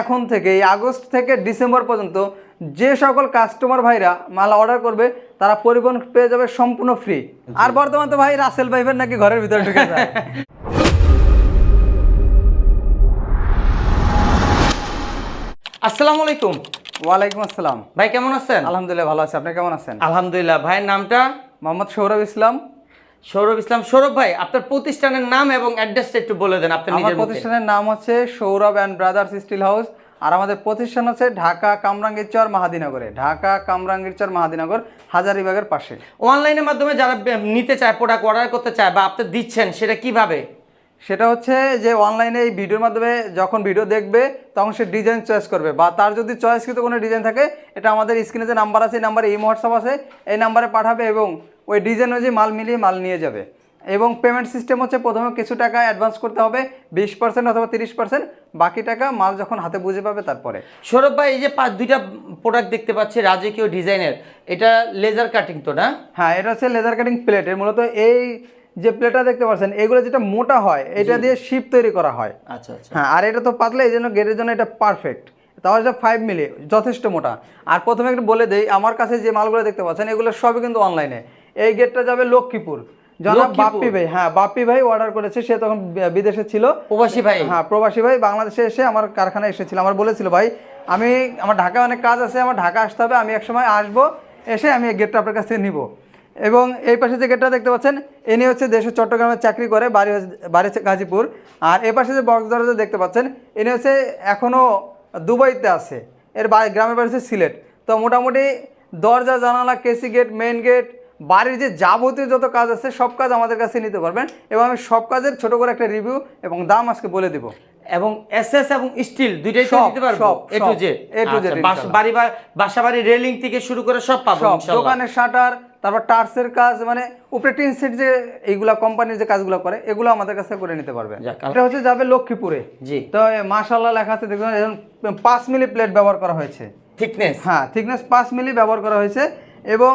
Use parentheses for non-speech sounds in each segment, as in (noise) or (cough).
এখন থেকে এই আগস্ট থেকে ডিসেম্বর পর্যন্ত যে সকল কাস্টমার ভাইরা মাল অর্ডার করবে তারা পরিবহন পেয়ে যাবে সম্পূর্ণ ফ্রি আর বর্তমান তো ভাই রাসেল ভাইবের নাকি ঘরের ভিতরে ঢুকে যায়। (laughs) আসসালামু আলাইকুম। ওয়ালাইকুম আসসালাম। ভাই কেমন আছেন? আলহামদুলিল্লাহ ভালো আছি। আপনি কেমন আছেন? আলহামদুলিল্লাহ ভাইয়ের নামটা? মোহাম্মদ সৌরভ ইসলাম। সৌরভ ইসলাম। সৌরভ ভাই আপনার প্রতিষ্ঠানের নাম এবং অ্যাড্রেসটা একটু বলে দেন আপনার নিজের প্রতিষ্ঠানের নাম হচ্ছে Sourav and Brothers Steel House আর আমাদের প্রতিষ্ঠান হচ্ছে ঢাকা কামরাঙ্গীরচর মাহাদিনগরে। ঢাকা কামরাঙ্গীরচর মাহাদিনগর হাজারিবাগের পাশে। অনলাইনের মাধ্যমে যারা নিতে চায় প্রোডাক্ট অর্ডার করতে চায় বা আপনি দিচ্ছেন সেটা কীভাবে? সেটা হচ্ছে যে অনলাইনে এই ভিডিওর মাধ্যমে যখন ভিডিও দেখবে তখন সে ডিজাইন চয়েস করবে বা তার যদি চয়েসকৃত কোনো ডিজাইন থাকে এটা আমাদের স্ক্রিনে যে নাম্বার আছে এই নাম্বারে এই হোয়াটসঅ্যাপ আছে এই নাম্বারে পাঠাবে এবং ওই ডিজাইন অনুযায়ী মাল মিলিয়ে মাল নিয়ে যাবে। এবং পেমেন্ট সিস্টেম হচ্ছে প্রথমে কিছু টাকা অ্যাডভান্স করতে হবে বিশ পার্সেন্ট অথবা তিরিশ পার্সেন্ট বাকি টাকা মাল যখন হাতে বুঝে পাবে তারপরে। সৌরভ ভাই এই যে পাঁচ দুইটা প্রোডাক্ট দেখতে পাচ্ছি রাজকীয় ডিজাইনের এটা লেজার কাটিং তো না? হ্যাঁ এটা হচ্ছে লেজার কাটিং প্লেট এর মূলত এই যে প্লেটটা দেখতে পাচ্ছেন এগুলো যেটা মোটা হয় এটা দিয়ে শিপ তৈরি করা হয়। আচ্ছা আচ্ছা। হ্যাঁ আর এটা তো পাতলা এই জন্য গেটের জন্য এটা পারফেক্ট তাহলে এটা ফাইভ মিলি যথেষ্ট মোটা। আর প্রথমে একটু বলে দেই আমার কাছে যে মালগুলো দেখতে পাচ্ছেন এগুলো সবই কিন্তু অনলাইনে এই গেটটা যাবে লক্ষ্মীপুর। জনাব বাপ্পি ভাই হ্যাঁ বাপ্পি ভাই অর্ডার করেছে সে তখন বিদেশে ছিল। প্রবাসী ভাই? হ্যাঁ প্রবাসী ভাই বাংলাদেশে এসে আমার কারখানায় এসেছিল। আমার বলেছিল ভাই আমি আমার ঢাকায় অনেক কাজ আছে আমার ঢাকা আসতে হবে আমি একসময় আসব এসে আমি এই গেটটা আপনার কাছ থেকে নিব। এবং এই পাশে যে গেটটা দেখতে পাচ্ছেন ইনি হচ্ছে দেশের চট্টগ্রামে চাকরি করে বাড়ি বাড়ি গাজীপুর। আর এই পাশে যে বক্স দরজা দেখতে পাচ্ছেন ইনি হচ্ছে এখনও দুবাইতে আছে। এর বাড়ি গ্রামের বাড়ি হচ্ছে সিলেট। তো মোটামুটি দরজা জানালা কেসি গেট মেইন গেট বাড়ির যে যাবতীয় যত কাজ আছে সব কাজ আমাদের কাছে নিতে পারবেন। এবং আমি সব কাজের ছোট করে একটা রিভিউ এবং দাম আজকে বলে দিব। এবং এসএস এবং স্টিল দুইটাই তো সব, দিতে পারব? A to Z to Z ইনশাআল্লাহ। বাড়ি বাসা বাড়ি রেলিং থেকে শুরু করে সব পাবো দোকানের শাটার তারপর টার্সের কাজ মানে উপরে টিন সেট যে এইগুলা কোম্পানির যে কাজগুলো করে এগুলো আমাদের কাছে করে নিতে পারবে। এটা হচ্ছে যাবে লক্ষ্মীপুরে। জি। তো মাশাল্লাহ লেখা আছে দেখবেন এখন পাঁচ মিলি প্লেট ব্যবহার করা হয়েছে। থিকনেস হ্যাঁ থিকনেস পাঁচ মিলি ব্যবহার করা হয়েছে এবং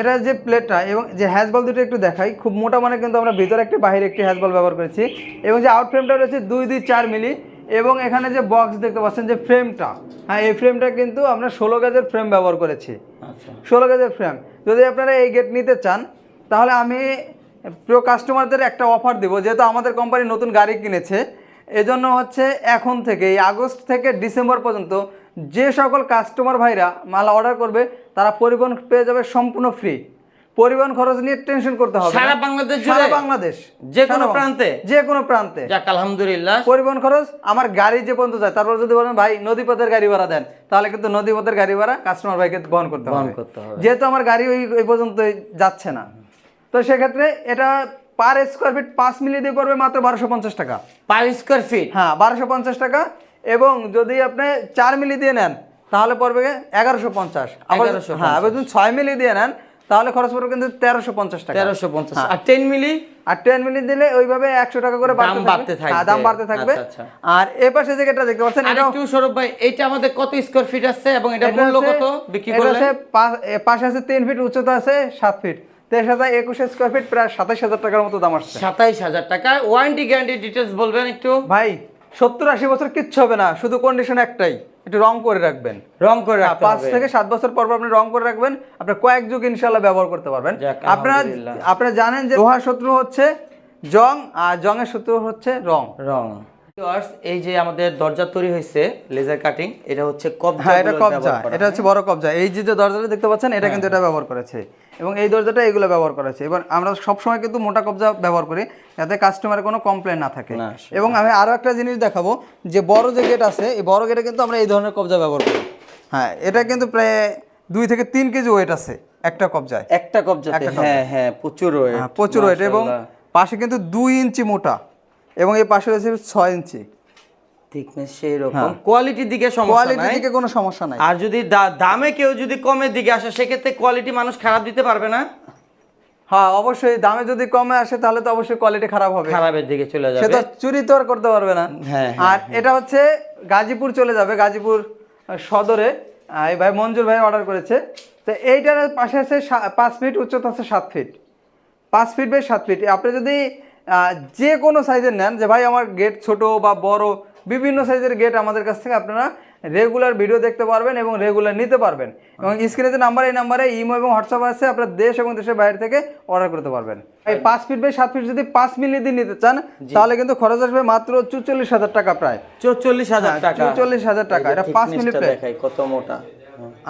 এটা যে প্লেটটা এবং যে হ্যাজবল দুটো একটু দেখাই খুব মোটা মানে কিন্তু আমরা ভিতরে একটি বাইরে একটি হ্যাজবল ব্যবহার করেছি এবং যে আউট ফ্রেমটা রয়েছে দুই দুই চার মিলি। এবং এখানে যে বক্স দেখতে পাচ্ছেন যে ফ্রেমটা হ্যাঁ এই ফ্রেমটা কিন্তু আমরা ষোলো গেজের ফ্রেম ব্যবহার করেছি। আচ্ছা। ষোলো গেজের ফ্রেম যদি আপনারা এই গেট নিতে চান তাহলে আমি প্রিয় কাস্টমারদের একটা অফার দিব যেহেতু আমাদের কোম্পানি নতুন গাড়ি কিনেছে। এজন্য হচ্ছে এখন থেকে এই আগস্ট থেকে ডিসেম্বর পর্যন্ত যে সকল কাস্টমার ভাইরা মাল অর্ডার করবে তারা পরিবহন পেয়ে যাবে সম্পূর্ণ ফ্রি পরিবহন খরচ নিয়ে টেনশন করতে হবে সারা বাংলাদেশ জুড়ে? সারা বাংলাদেশ। যে কোনো প্রান্তে? যে কোনো প্রান্তে। যাক আলহামদুলিল্লাহ। পরিবহন খরচ আমার গাড়ি যে পর্যন্ত যায় তারপর যদি বলেন ভাই নদীপথের গাড়ি ভাড়া দেন তাহলে কিন্তু নদীপথের গাড়ি ভাড়া কাস্টমার ভাইকে বহন করতে বহন হবে। করতে হবে। যেহেতু আমার গাড়ি ওই ওই পর্যন্ত যাচ্ছে না। তো সেক্ষেত্রে এটা পার স্কোয়ার ফিট পাঁচ মিলি দিয়ে পড়বে মাত্র বারোশো পঞ্চাশ টাকা। পার স্কোয়ার ফিট হ্যাঁ বারোশো পঞ্চাশ টাকা। এবং যদি আপনি চার মিলি দিয়ে নেন তাহলে পড়বে এগারোশো পঞ্চাশ। আবার হ্যাঁ আবার যদি ছয় মিলি দিয়ে নেন তাহলে খরচ পড়বে কিন্তু তেরোশো পঞ্চাশ টাকা। তেরোশো পঞ্চাশ। আর টেন মিলি? আর টেন মিনিট দিলে ওইভাবে একশো টাকা করে দাম বাড়তে থাকবে। হ্যাঁ, দাম বাড়তে থাকবে। আচ্ছা, আচ্ছা। আর এ পাশে যে যেটা দেখতে পাচ্ছেন এটাও একটু সৌরভ ভাই এটা আমাদের কত স্কোয়ার ফিট আছে এবং এটা এটা মূল্য কত বিক্রি এটা করলে পাশে আছে তিন ফিট উচ্চতা আছে সাত ফিট তেইশ হাজার একুশ স্কোয়ার ফিট প্রায় সাতাইশ হাজার টাকার মতো দাম আসছে। সাতাইশ হাজার টাকা। ওয়ারেন্টি গ্যারান্টি ডিটেলস বলবেন একটু? ভাই সত্তর আশি বছর কিচ্ছু হবে না শুধু কন্ডিশন একটাই। একটু রং করে রাখবেন। রং করে রাখতে পাঁচ থেকে সাত বছর পর আপনি রং করে রাখবেন আপনার কয়েক যুগ ইনশাল্লাহ ব্যবহার করতে পারবেন। আপনারা আপনারা জানেন যে লোহার শত্রু হচ্ছে জং আর জংয়ের শত্রু হচ্ছে রং। রং। এই যে আমাদের দরজা তৈরি হয়েছে লেজার কাটিং এটা হচ্ছে কবজা হ্যাঁ এটা কবজা। এটা হচ্ছে বড় কবজা। এই যে দরজাটা দেখতে পাচ্ছেন এটা কিন্তু এটা ব্যবহার করেছে। এবং এই দরজাটা এগুলো ব্যবহার করেছে। এবার আমরা সবসময় কিন্তু মোটা কবজা ব্যবহার করি যাতে কাস্টমারের কোনো কমপ্লেন না থাকে। এবং আমি আরও একটা জিনিস দেখাবো যে বড় যে গেট আছে এই বড় গেটে কিন্তু আমরা এই ধরনের কবজা ব্যবহার করি। হ্যাঁ এটা কিন্তু প্রায় দুই থেকে তিন কেজি ওয়েট আছে একটা কবজায়। একটা একটা হ্যাঁ হ্যাঁ প্রচুর হ্যাঁ, প্রচুর ওয়েট এবং পাশে কিন্তু দুই ইঞ্চি মোটা। এবং এই পাশে রয়েছে ছয় ইঞ্চি। Thickness সেই রকম কোয়ালিটির দিকে সমস্যা কোয়ালিটির নাই। দিকে কোনো সমস্যা নাই। আর যদি দামে কেউ যদি কমের দিকে আসে সেক্ষেত্রে কোয়ালিটি মানুষ খারাপ দিতে পারবে না? হ্যাঁ অবশ্যই দামে যদি কমে আসে তাহলে তো অবশ্যই কোয়ালিটি খারাপ হবে। খারাপের দিকে চলে যাবে। তো চুরি তো আর করতে পারবে না। হ্যাঁ, আর এটা হচ্ছে গাজীপুর চলে যাবে গাজীপুর সদরে। এই ভাই মঞ্জুর ভাই অর্ডার করেছে। তো এইটার পাশে আছে পাঁচ ফিট উচ্চতা আছে সাত ফিট পাঁচ ফিট বাই সাত ফিট আপনি যদি যে কোনো সাইজের নেন যে ভাই আমার গেট ছোট বা বড় বিভিন্ন সাইজের গেট আমাদের কাছ থেকে আপনারা রেগুলার ভিডিও দেখতে পারবেন এবং রেগুলার নিতে পারবেন। এবং স্ক্রিনে যে নাম্বার এই নাম্বারে ইমো এবং হোয়াটসঅ্যাপ আছে আপনার দেশ এবং দেশের বাইরে থেকে অর্ডার করতে পারবেন। এই পাঁচ ফিট বাই সাত ফিট যদি পাঁচ মিলি দিয়ে নিতে চান তাহলে কিন্তু খরচ আসবে মাত্র চুচল্লিশ হাজার টাকা প্রায়। চৌচল্লিশ হাজার টাকা। চুচল্লিশ হাজার টাকা। এটা পাঁচ মিলি দেখাই কত মোটা।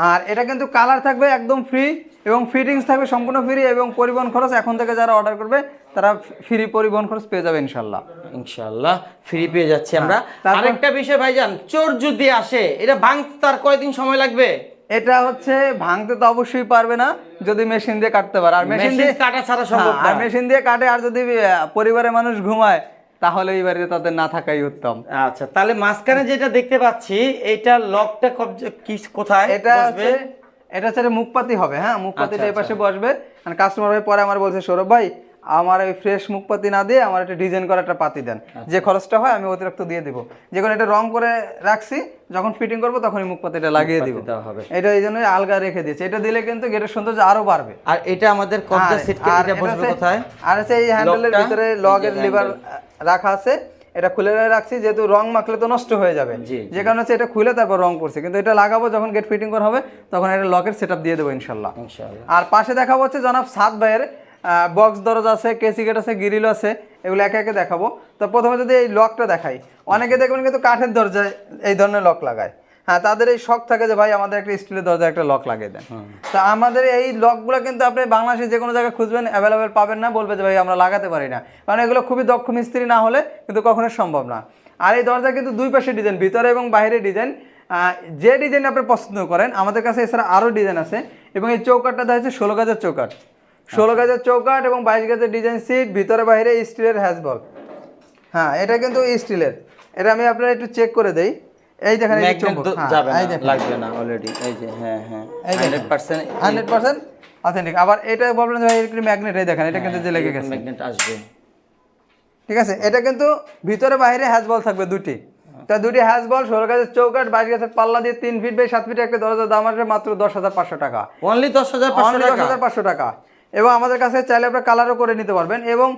আর এটা কিন্তু কালার থাকবে একদম ফ্রি এবং ফিটিংস থাকবে সম্পূর্ণ ফ্রি এবং পরিবহন খরচ এখন থেকে যারা অর্ডার করবে তারা ফ্রি পরিবহন খরচ পেয়ে যাবে ইনশাল্লাহ ইনশাআল্লাহ ফ্রি পেয়ে যাচ্ছি আমরা। হ্যাঁ, তারপর- আরেকটা বিষয় ভাইজান চোর যদি আসে এটা ভাঙতে তার কয়দিন সময় লাগবে? এটা হচ্ছে ভাঙতে তো অবশ্যই পারবে না যদি মেশিন দিয়ে কাটতে পারে। আর মেশিন দিয়ে কাটা ছাড়া সম্ভব হ্যাঁ, না। আর মেশিন দিয়ে কাটে আর যদি পরিবারের মানুষ ঘুমায় তাহলে এই বাড়িতে তাদের না থাকাই উত্তম। আচ্ছা তাহলে মাঝখানে যেটা দেখতে পাচ্ছি এটা লকটা কি কোথায় এটা? হচ্ছে এটা হচ্ছে মুখপাতি হবে হ্যাঁ মুখপাতিটা আচ্ছা, এই পাশে বসবে। কাস্টমার ভাই পরে আমার বলছে সৌরভ ভাই আমার এই ফ্রেশ মুখপাতি না দিয়ে আমার একটা ডিজাইন করা একটা পাতি দেন। আচ্ছা। যে খরচটা হয় আমি অতিরিক্ত দিয়ে দিব। যেখানে এটা রং করে রাখছি যখন ফিটিং করব তখন এই মুখপাতিটা লাগিয়ে দিব। হবে। এটা এই জন্যই আলগা রেখে দিয়েছে। এটা দিলে কিন্তু গেটের সৌন্দর্য আরও বাড়বে। আর এটা আমাদের কবজা আর- সেট আর এটা এটা বসবে কোথায়? আর হচ্ছে এই হ্যান্ডেলের ভিতরে লগের লিভার রাখা আছে। এটা খুলে রাখছি যেহেতু রং মাখলে তো নষ্ট হয়ে যাবে। যে কারণে হচ্ছে এটা খুলে তারপর রং করছে। কিন্তু এটা লাগাবো যখন গেট ফিটিং করা হবে তখন এটা লকের সেটআপ দিয়ে দেবো ইনশাল্লাহ। আর পাশে দেখাবো হচ্ছে জনাব সাত ভাইয়ের বক্স দরজা আছে কেসি গেট আছে গ্রিল আছে এগুলো একে একে দেখাবো। তো প্রথমে যদি এই লকটা দেখাই অনেকে দেখবেন কিন্তু কাঠের দরজায় এই ধরনের লক লাগায়। হ্যাঁ তাদের এই শখ থাকে যে ভাই আমাদের একটা স্টিলের দরজা একটা লক লাগিয়ে দেন। তা আমাদের এই লকগুলো কিন্তু আপনি বাংলাদেশে যে কোনো জায়গায় খুঁজবেন অ্যাভেলেবেল পাবেন না বলবে যে ভাই আমরা লাগাতে পারি না। কারণ এগুলো খুবই দক্ষ মিস্ত্রি না হলে কিন্তু কখনোই সম্ভব না। আর এই দরজা কিন্তু দুই পাশে ডিজাইন ভিতরে এবং বাইরে ডিজাইন যে ডিজাইন আপনি পছন্দ করেন আমাদের কাছে এছাড়া আরও ডিজাইন আছে এবং এই চৌকাটটা দেখা যাচ্ছে ষোলো গাছের চৌকাট। ষোলো গাছের চৌকাট এবং বাইশ গাছের ডিজাইন সিট ভিতরে বাইরে স্টিলের হ্যাজবল হ্যাঁ এটা কিন্তু স্টিলের। এটা আমি আপনার একটু চেক করে দেই। এই দেখেন এই চৌম্বক। হ্যাঁ, যাবে না লাগবে না অলরেডি এই যে হ্যাঁ হ্যাঁ। এই দেখেন। 100% হান্ড্রেড পার্সেন্ট অথেন্টিক আবার এটা বলবেন ভাই একটু ম্যাগনেট এই দেখেন এটা কিন্তু যে লেগে গেছে। ম্যাগনেট আসবে। ঠিক আছে? এটা কিন্তু ভিতরে বাইরে হ্যাজবল থাকবে দুটি। তা দুটি হ্যাজবল ষোলো গাছের চৌকাট বাইশ গাছের পাল্লা দিয়ে তিন ফিট বাই সাত ফিট একটা দরজার দাম আসবে মাত্র দশ হাজার পাঁচশো টাকা। অনলি দশ হাজার পাঁচশো টাকা। এবং আমাদের কাছে চাইলে আপনার কালারও করে নিতে পারবেন এবং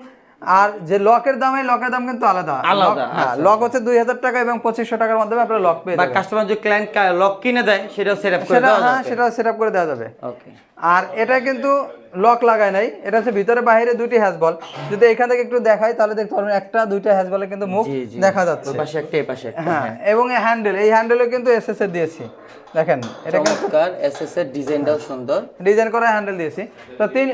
আর যে লকের দাম এই লকের দাম কিন্তু আলাদা। আলাদা, লক- হ্যাঁ লক হচ্ছে দুই হাজার টাকা এবং পঁচিশশো টাকার মাধ্যমে আপনার লক পেয়ে কাস্টমার যে ক্লায়েন্ট লক কিনে দেয় সেটাও সেট আপ করে সেটা হ্যাঁ যাবে। সেটা সেট করে দেওয়া যাবে। ওকে আর এটা কিন্তু লক লাগায় নাই। এটা হচ্ছে ভিতরে বাইরে দুইটি হ্যাজবল যদি এখান থেকে একটু দেখাই তাহলে দেখতে পারবেন একটা দুইটা হ্যাজবলে কিন্তু মুখ দেখা যাচ্ছে। পাশে একটা পাশে একটা হ্যাঁ এবং এই হ্যান্ডেল এই হ্যান্ডেলে কিন্তু এসএস এর দিয়েছি। দেখেন এটা কিন্তু চমৎকার এসএস এর ডিজাইনটাও সুন্দর। ডিজাইন করা হ্যান্ডেল দিয়েছি। তো তিন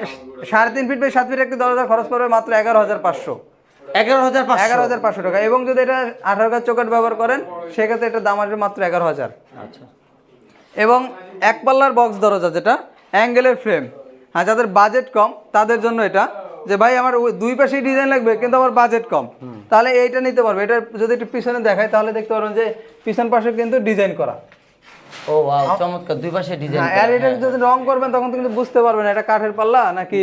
সাড়ে তিন ফিট বাই সাত ফিট একটি দরজা খরচ পড়বে মাত্র এগারো হাজার পাঁচশো। এগারো হাজার এগারো হাজার পাঁচশো টাকা। এবং যদি এটা আঠারো গাছ চৌকাট ব্যবহার করেন সেক্ষেত্রে এটা দাম আসবে মাত্র এগারো হাজার। আচ্ছা। এবং এক পাল্লার বক্স দরজা যেটা অ্যাঙ্গেলের ফ্রেম। হ্যাঁ যাদের বাজেট কম তাদের জন্য এটা। যে ভাই আমার দুই পাশেই ডিজাইন লাগবে কিন্তু আমার বাজেট কম। তাহলে এইটা নিতে পারবে। এটা যদি একটু পিছনে দেখায় তাহলে দেখতে পারবেন যে পিছন পাশে কিন্তু ডিজাইন করা। ও ওয়াও চমৎকার। দুই পাশে ডিজাইন হ্যাঁ আর এটা যদি রং করবেন তখন কিন্তু বুঝতে পারবেন এটা কাঠের পাল্লা নাকি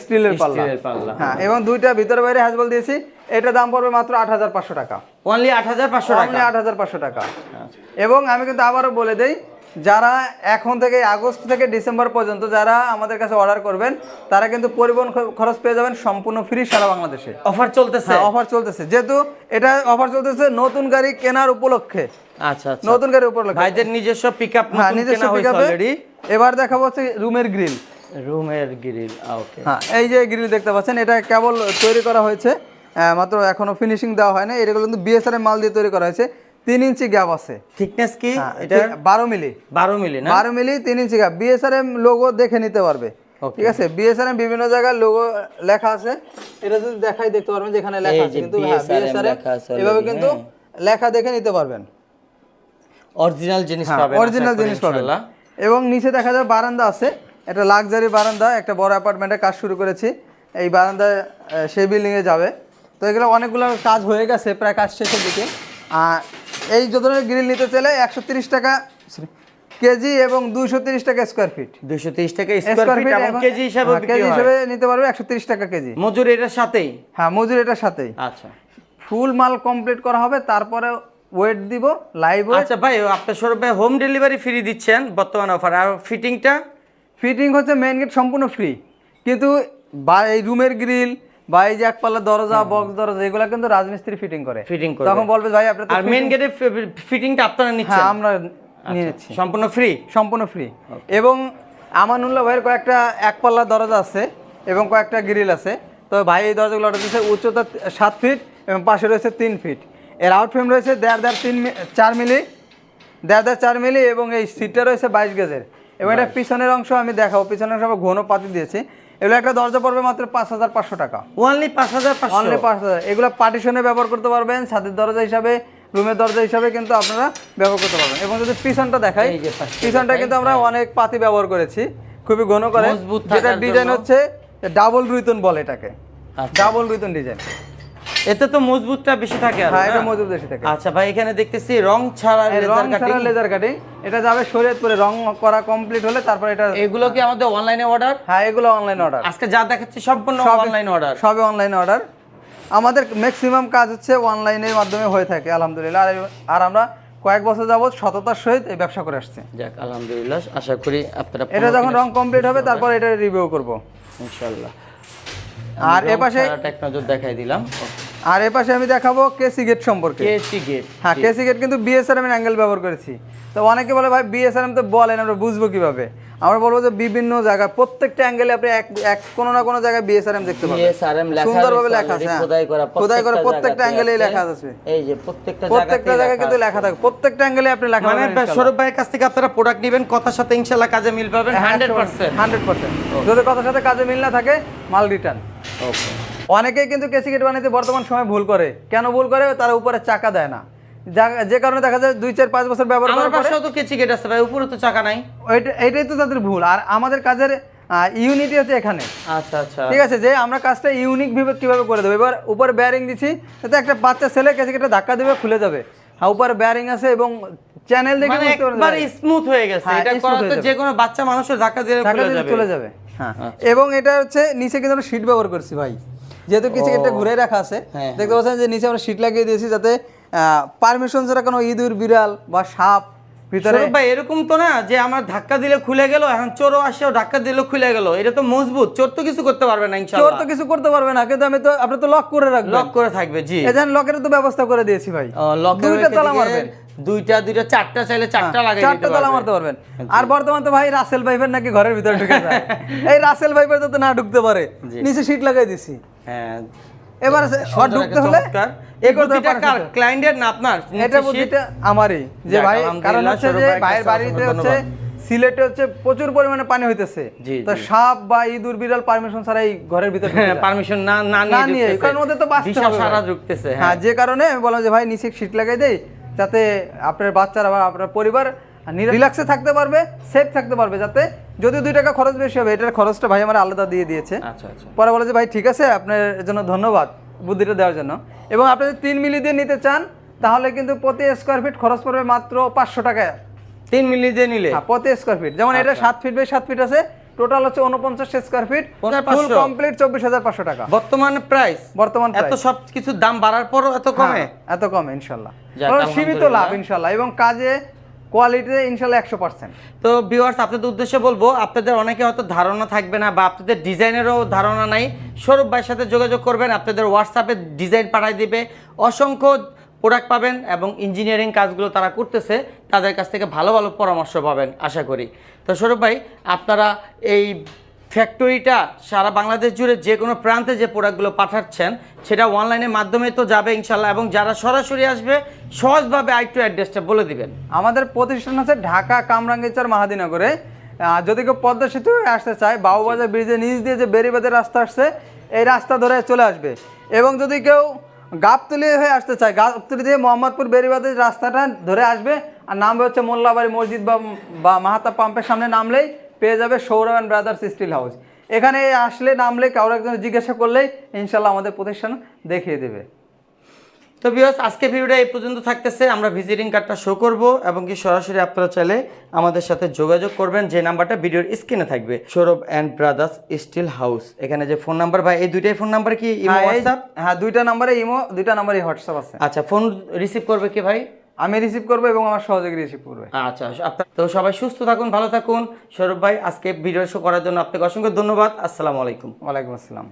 স্টিলের পাল্লা। স্টিলের পাল্লা। হ্যাঁ এবং দুইটা ভিতরে বাইরে হ্যাজবল দিয়েছি। এটা দাম পড়বে মাত্র আট হাজার পাঁচশো টাকা। অনলি আট হাজার পাঁচশো টাকা? অনলি আট হাজার পাঁচশো টাকা। এবং আমি কিন্তু আবারও বলে দেই যারা এখন থেকে আগস্ট থেকে ডিসেম্বর পর্যন্ত যারা আমাদের কাছে অর্ডার করবেন তারা কিন্তু পরিবহন খরচ পেয়ে যাবেন সম্পূর্ণ ফ্রি সারা বাংলাদেশে। অফার চলতেছে? হ্যাঁ অফার চলতেছে। যেহেতু এটা অফার চলতেছে নতুন গাড়ি কেনার উপলক্ষে। আচ্ছা আচ্ছা। নতুন গাড়ি উপলক্ষে। ভাইদের নিজস্ব পিক আপ হ্যাঁ নিজস্ব পিক অলরেডি এবার দেখাবো হচ্ছে রুমের গ্রিল রুমের গ্রিল ওকে হ্যাঁ এই যে গ্রিল দেখতে পাচ্ছেন এটা কেবল তৈরি করা হয়েছে মাত্র এখনও ফিনিশিং দেওয়া হয় না এগুলো কিন্তু বিএসআর মাল দিয়ে তৈরি করা হয়েছে। তিন ইঞ্চি গ্যাপ আছে। থিকনেস কি? হ্যাঁ, এটা বারো মিলি। বারো মিলি না? বারো মিলি তিন ইঞ্চি গ্যাপ বিএসআরএম লোগো দেখে নিতে পারবে। ঠিক আছে? বিএসআরএম বিভিন্ন জায়গায় লোগো লেখা আছে। এটা যদি দেখাই দেখতে পারবেন যেখানে লেখা আছে। কিন্তু হ্যাঁ বিএসআরএম লেখা এভাবে কিন্তু লেখা দেখে নিতে পারবেন। অরিজিনাল জিনিস হ্যাঁ পাবেন অরিজিনাল জিনিস পাবেন। এবং নিচে দেখা যায় বারান্দা আছে। একটা লাক্সারি বারান্দা একটা বড় অ্যাপার্টমেন্টে কাজ শুরু করেছি। এই বারান্দায় আহ, সেই বিল্ডিংয়ে যাবে। তো এগুলো অনেকগুলো কাজ হয়ে গেছে প্রায় কাজ শেষের দিকে। এই ধরনের গ্রিল নিতে চাইলে একশো তিরিশ টাকা কেজি এবং দুইশো তিরিশ টাকা স্কোয়ার ফিট দুইশো তিরিশ টাকা স্কোয়ার ফিট এবং কেজি হিসাবে হ্যাঁ, কেজি হিসাবে নিতে পারবে একশো তিরিশ টাকা কেজি। মজুরি এটার সাথেই? হ্যাঁ মজুরি এটার সাথেই। আচ্ছা। ফুল মাল কমপ্লিট করা হবে তারপরে ওয়েট দিব লাইভ আচ্ছা ভাই আপনার ভাই হোম ডেলিভারি ফ্রি দিচ্ছেন বর্তমান অফার আর ফিটিংটা ফিটিং হচ্ছে মেন গেট সম্পূর্ণ ফ্রি কিন্তু বা এই রুমের গ্রিল বা এই যে এক পাল্লা দরজা বক্স দরজা এগুলো কিন্তু রাজমিস্ত্রি ফিটিং করে। ফিটিং করে। তখন বলবে ভাই আপনি আর মেন গেটের ফিটিংটা আপনারা নিচ্ছেন? হ্যাঁ আমরা নিয়ে নিচ্ছি। সম্পূর্ণ ফ্রি সম্পূর্ণ ফ্রি এবং আমানুল্লাহ ভাইয়ের কয়েকটা এক পাল্লা দরজা আছে এবং কয়েকটা গ্রিল আছে। তো ভাই এই দরজাগুলো অর্ডার দিচ্ছে উচ্চতা সাত ফিট এবং পাশে রয়েছে তিন ফিট এর আউটফ্রেম রয়েছে দেড় দেড় তিন মি- চার মিলি দেড় দেড় চার মিলি এবং এই সিটটা রয়েছে বাইশ গেজের। এবং এটা পিছনের অংশ আমি দেখাবো। পিছনের অংশ আমরা ঘন পাতি দিয়েছি। এগুলো একটা দরজা পড়বে মাত্র পাঁচ হাজার পাঁচশো টাকা। ওনলি পাঁচ হাজার অনলি পাঁচ হাজার। এগুলো পার্টিশনে ব্যবহার করতে পারবেন ছাদের দরজা হিসাবে রুমের দরজা হিসাবে কিন্তু আপনারা ব্যবহার করতে পারবেন। এবং যদি পিছনটা দেখাই পিছনটা কিন্তু আমরা অনেক পাতি ব্যবহার করেছি খুবই ঘন করে। যেটা ডিজাইন হচ্ছে ডাবল রুইতন বলে এটাকে। ডাবল রুইতন ডিজাইন এতে তো মজবুতটা বেশি থাকে আর হ্যাঁ এটা মজবুত বেশি থাকে। আচ্ছা ভাই এখানে দেখতেছি রং ছাড়া লেজার কাটিং ছাড়া লেজার কাটিং এটা যাবে শরীয়তপুরে রং করা কমপ্লিট হলে তারপর এটা এগুলো কি আমাদের অনলাইনে অর্ডার হ্যাঁ এগুলো অনলাইন অর্ডার আজকে যা দেখাচ্ছি সম্পূর্ণ অনলাইন অর্ডার সবই অনলাইন অর্ডার আমাদের ম্যাক্সিমাম কাজ হচ্ছে অনলাইনের মাধ্যমে হয়ে থাকে আলহামদুলিল্লাহ। আর আর আমরা কয়েক বছর যাবত সততার সহিত এই ব্যবসা করে আসছি। যাক আলহামদুলিল্লাহ আশা করি আপনারা এটা যখন রং কমপ্লিট হবে তারপর এটা রিভিউ করব। ইনশাআল্লাহ। আর এপাশে এক নজর দেখাই দিলাম। আর এপাশে আমি দেখাবো কেসি গেট সম্পর্কে। কেসি গেট হ্যাঁ কেসি গেট কিন্তু বিএসআরএম এর অ্যাঙ্গেল ব্যবহার করেছি। তো অনেকে বলে ভাই বিএসআরএম তো বলেন আমরা বুঝব কীভাবে? আমরা বলব যে বিভিন্ন জায়গায় প্রত্যেকটা অ্যাঙ্গেলে আপনি এক এক কোনো না কোনো জায়গায় বিএসআরএম দেখতে পাবেন। বিএসআরএম লেখা সুন্দরভাবে লেখা আছে হ্যাঁ। খোদাই করা খোদাই করা প্রত্যেকটা আছে। লেখা আছে। এই যে প্রত্যেকটা প্রত্যেকটা জায়গাতেই জায়গায় কিন্তু লেখা থাকে। প্রত্যেকটা অ্যাঙ্গেলে আপনি লেখা মানে সৌরভ ভাইয়ের কাছ থেকে আপনারা প্রোডাক্ট নেবেন কথার সাথে ইনশাআল্লাহ কাজে মিল পাবেন? হ্যাঁ, হান্ড্রেড পার্সেন্ট হান্ড্রেড পার্সেন্ট যদি কথার সাথে কাজে মিল না থাকে মাল রিটার্ন ওকে অনেকেই কিন্তু কেসি গেট বানাইতে বর্তমান সময় ভুল করে। কেন ভুল করে? তারা উপরে চাকা দেয় না। যে কারণে দেখা যায় দুই চার পাঁচ বছর ব্যবহার করার পরে তো কেচি গেট আছে ভাই উপরে তো চাকা নাই। এইটাই তো তাদের ভুল। আর আমাদের কাজের ইউনিটি হচ্ছে এখানে। আচ্ছা আচ্ছা। ঠিক আছে যে আমরা কাজটা ইউনিক ভাবে কীভাবে করে দেবো? এবার উপরে ব্যারিং দিছি যাতে একটা বাচ্চা ছেলে কেসে কেটে ধাক্কা দেবে খুলে যাবে। হ্যাঁ উপরে ব্যারিং আছে এবং চ্যানেল দেখে মানে একবার স্মুথ হয়ে গেছে। হ্যাঁ, এটা করাতে যে কোনো বাচ্চা মানুষের ধাক্কা দিয়ে যাবে। চলে যাবে। হ্যাঁ। আচ্ছা। এবং এটা হচ্ছে নিচে কিন্তু আমরা শীট ব্যবহার করছি ভাই। যেহেতু কিছু একটা ঘুরে রাখা আছে হ্যাঁ, দেখতে পাচ্ছেন যে নিচে আমরা শীট লাগিয়ে দিয়েছি যাতে পারমিশন ছাড়া কোনো ইঁদুর বিড়াল বা সাপ ভিতরে ভাই এরকম তো না যে আমার ধাক্কা দিলে খুলে গেল এখন চোরও আসেও ধাক্কা দিলে খুলে গেল। এটা তো মজবুত চোর তো কিছু করতে পারবে না চোর তো কিছু করতে পারবে না কিন্তু আমি তো আপনি তো লক করে রাখবেন। লক করে থাকবে জি। এখানে লকের তো ব্যবস্থা করে দিয়েছি ভাই। লকের দুইটা তালা মারবেন। দুইটা দুইটা চারটা চাইলে চারটা লাগাই চারটা তালা মারতে পারবেন। আর বর্তমান তো ভাই রাসেল ভাইফের নাকি ঘরের ভিতরে ঢুকে যায়। (laughs) এই রাসেল ভাইফের যাতে না ঢুকতে পারে নিচে শীট লাগাই দিছি। হ্যাঁ। এবার ঢুকতে হলে এই বুদ্ধিটা কার? ক্লায়েন্টের না আপনার? এটা বুদ্ধিটা আমারই। যে ভাই কারণ হচ্ছে যে ভাইয়ের ভাইয়ের বাড়িতে হচ্ছে সিলেটে হচ্ছে প্রচুর পরিমাণে পানি হইতেছে। তো সাপ বা ইঁদুর বিড়াল পারমিশন ছাড়াই ঘরের ভিতরে পারমিশন না না না নিয়ে নিয়ে ঢুকতেছে। কারণ ওদের তো বাঁচতে হবে সারা ঢুকতেছে হ্যাঁ হ্যাঁ। যে কারণে বললাম যে ভাই নিচে শীট লাগাই দেই। যাতে আপনার বাচ্চারা বা আপনার পরিবার রিল্যাক্সে থাকতে পারবে সেফ থাকতে পারবে যাতে যদি দুই টাকা খরচ বেশি হবে এটার খরচটা ভাই আমার আলাদা দিয়ে দিয়েছে। আচ্ছা আচ্ছা। পরে বলে যে ভাই ঠিক আছে আপনার জন্য ধন্যবাদ বুদ্ধিটা দেওয়ার জন্য। এবং আপনি যদি তিন মিলি দিয়ে নিতে চান তাহলে কিন্তু প্রতি স্কোয়ার ফিট খরচ পড়বে মাত্র পাঁচশো টাকা। তিন মিলি দিয়ে নিলে? হ্যাঁ প্রতি স্কোয়ার ফিট যেমন এটা সাত ফিট বাই সাত ফিট আছে টোটাল হচ্ছে উনপঞ্চাশ স্কোয়ার ফিট ফুল কমপ্লিট চব্বিশ হাজার পাঁচশো টাকা। বর্তমান প্রাইস বর্তমান এত সব কিছুর দাম বাড়ার পরও এত কমে? হ্যাঁ, এত কমে ইনশাল্লাহ। সীমিত লাভ ইনশাল্লাহ এবং কাজে কোয়ালিটিতে ইনশাল্লাহ একশো পার্সেন্ট তো ভিউয়ার্স আপনাদের উদ্দেশ্যে বলব আপনাদের অনেকে হয়তো ধারণা থাকবে না বা আপনাদের ডিজাইনেরও ধারণা নাই। সৌরভ ভাইয়ের সাথে যোগাযোগ করবেন আপনাদের হোয়াটসঅ্যাপে ডিজাইন পাঠিয়ে দিবে। অসংখ্য প্রোডাক্ট পাবেন এবং ইঞ্জিনিয়ারিং কাজগুলো তারা করতেছে, তাদের কাছ থেকে ভালো ভালো পরামর্শ পাবেন, আশা করি। তো সৌরভ ভাই, আপনারা এই ফ্যাক্টরিটা সারা বাংলাদেশ জুড়ে যে কোনো প্রান্তে যে প্রোডাক্টগুলো পাঠাচ্ছেন, সেটা অনলাইনের মাধ্যমে তো যাবে ইনশাল্লাহ এবং যারা সরাসরি আসবে, সহজভাবে আইটু অ্যাড্রেসটা বলে দিবেন। আমাদের প্রতিষ্ঠান আছে ঢাকা কামরাঙ্গীরচর মাহাদিনগরে। যদি কেউ পদ্মা সেতু আসতে চায় বাবুবাজার ব্রিজে নিচ দিয়ে যে বেরিবাদের রাস্তা আসছে, এই রাস্তা ধরে চলে আসবে। এবং যদি কেউ গাবতলি হয়ে আসতে চায়। গাবতলি দিয়ে মোহাম্মদপুর বেরিবাদের রাস্তাটা ধরে আসবে আর নামবে হচ্ছে মোল্লাবাড়ি মসজিদ বা বা মাহাতা পাম্পের সামনে নামলেই পেয়ে যাবে সৌরভ ব্রাদার্স স্টিল হাউস এখানে আসলে নামলে কারও একজন জিজ্ঞাসা করলেই ইনশাল্লাহ আমাদের প্রতিষ্ঠান দেখিয়ে দেবে। তো বিয়স আজকে ভিডিওটা এই পর্যন্ত থাকতেছে। আমরা ভিজিটিং কার্ডটা শো করব এবং কি সরাসরি আপনারা চাইলে আমাদের সাথে যোগাযোগ করবেন। যে নাম্বারটা ভিডিওর স্ক্রিনে থাকবে। Sourav and brothers steel house এখানে যে ফোন নাম্বার ভাই এই দুইটাই ফোন নাম্বার কি ইমো হ্যাঁ, হোয়াটসঅ্যাপ হ্যাঁ দুইটা নাম্বারে ইমো দুইটা নাম্বারে হোয়াটসঅ্যাপ আছে। আচ্ছা ফোন রিসিভ করবে কি ভাই? আমি রিসিভ করব এবং আমার সহযোগী রিসিভ করবে। আচ্ছা আপনার তো সবাই সুস্থ থাকুন ভালো থাকুন। সৌরভ ভাই আজকে ভিডিও শো করার জন্য আপনাকে অসংখ্য ধন্যবাদ। আসসালামু আলাইকুম। ওয়ালাইকুম আসসালাম।